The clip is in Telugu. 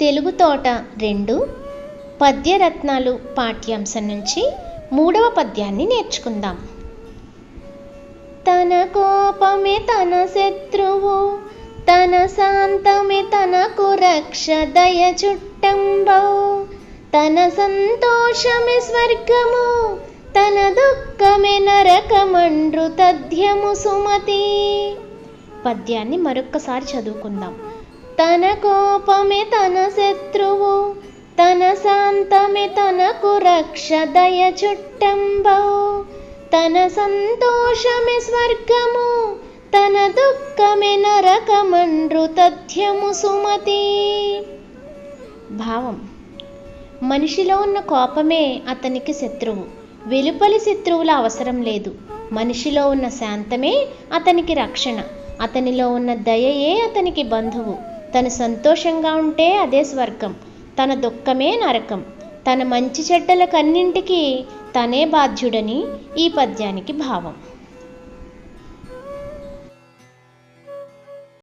తెలుగు తోట రెండు పద్యరత్నాలు పాఠ్యాంశం నుంచి మూడవ పద్యాన్ని నేర్చుకుందాం. తన కోపమే తన శత్రువు తన శాంతమే తనకు రక్ష దయ చుట్టంబౌ. తన సంతోషమే స్వర్గము తన దుఃఖమే నరకమండ్రు తథ్యము సుమతి. పద్యాన్ని మరొక్కసారి చదువుకుందాం. తన కోపమే తన శత్రువు తన శాంతమే తనకు రక్ష దయ చుట్టంబౌ. తన సంతోషమే స్వర్గము తన దుఃఖమే నరకమండ్రు తథ్యము సుమతి. భావం మనిషిలో ఉన్న కోపమే అతనికి శత్రువు వెలుపలి శత్రువుల అవసరం లేదు. మనిషిలో ఉన్న శాంతమే అతనికి రక్షణ అతనిలో ఉన్న దయయే అతనికి బంధువు. తను సంతోషంగా ఉంటే అదే స్వర్గం తన దుఃఖమే నరకం. తన మంచి చెడ్డలకన్నింటికీ తనే బాధ్యుడని ఈ పద్యానికి భావం.